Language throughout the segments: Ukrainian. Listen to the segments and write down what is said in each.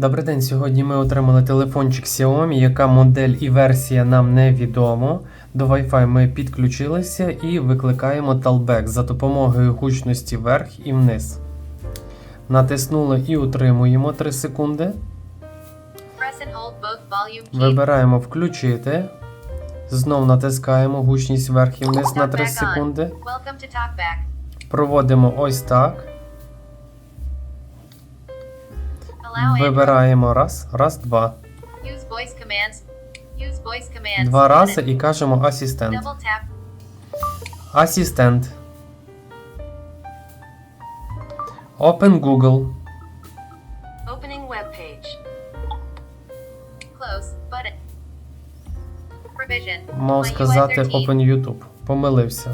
Добрий день. Сьогодні ми отримали телефончик Xiaomi, яка модель і версія нам невідомо. До Wi-Fi ми підключилися і викликаємо Talkback за допомогою гучності вверх і вниз. Натиснули і утримуємо 3 секунди. Вибираємо включити. Знов натискаємо гучність вверх і вниз на 3 секунди. Проводимо ось так. Вибираємо раз, раз, два. Два рази і кажемо асистент. Double. Асистент. Open Google. Opening web page. Close button. Provision. Мав сказати Open YouTube. Помилився.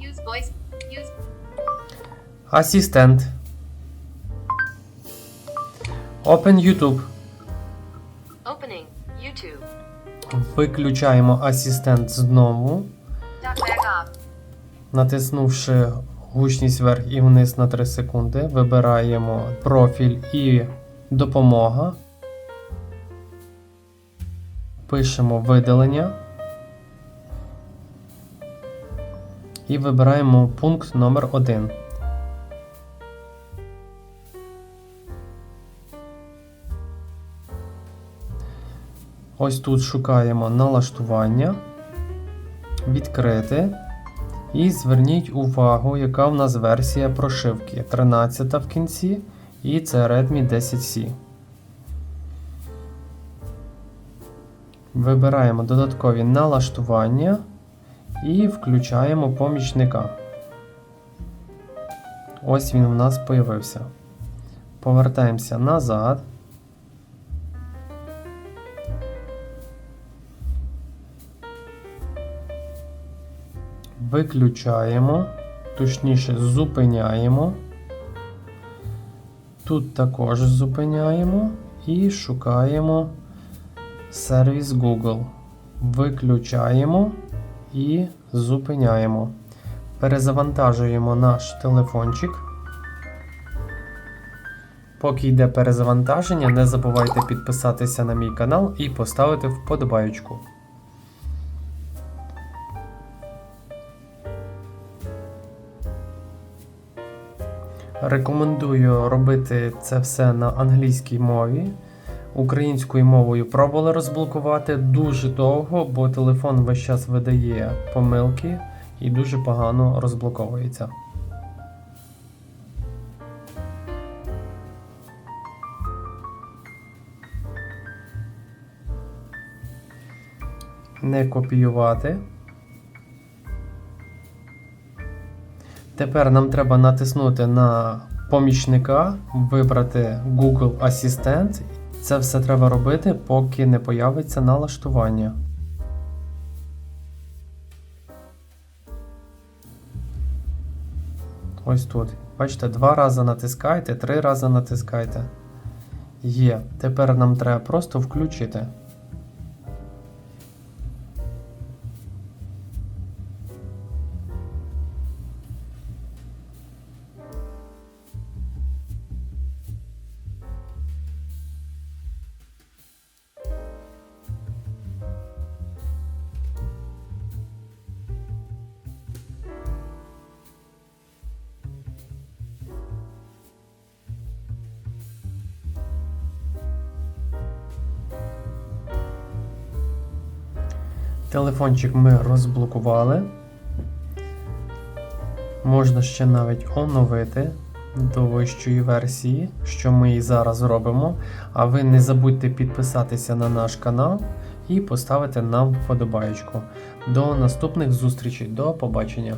Use voice. Use Асистент. Open YouTube. opening. YouTube. Виключаємо асистент знову, натиснувши гучність вверх і вниз на 3 секунди. Вибираємо профіль і допомога. Пишемо видалення. І вибираємо пункт номер 1. Ось тут шукаємо налаштування, відкрити. І зверніть увагу, яка в нас версія прошивки. 13 в кінці, і це Redmi 10C. Вибираємо додаткові налаштування і включаємо помічника. Ось він у нас появився. Повертаємося назад. Виключаємо, точніше зупиняємо. Тут також зупиняємо і шукаємо сервіс Google. Виключаємо і зупиняємо. Перезавантажуємо наш телефончик. Поки йде перезавантаження, не забувайте підписатися на мій канал і поставити вподобайку. Рекомендую робити це все на англійській мові. Українською мовою пробували розблокувати дуже довго, бо телефон весь час видає помилки і дуже погано розблоковується. Не копіювати. Тепер нам треба натиснути на помічника, вибрати Google Асистент. Це все треба робити, поки не появиться налаштування. Ось тут. Бачите, два рази натискайте, три рази натискайте. Є. Тепер нам треба просто включити. Телефончик ми розблокували. Можна ще навіть оновити до вищої версії, що ми і зараз робимо. А ви не забудьте підписатися на наш канал і поставити нам вподобаєчку. До наступних зустрічей. До побачення!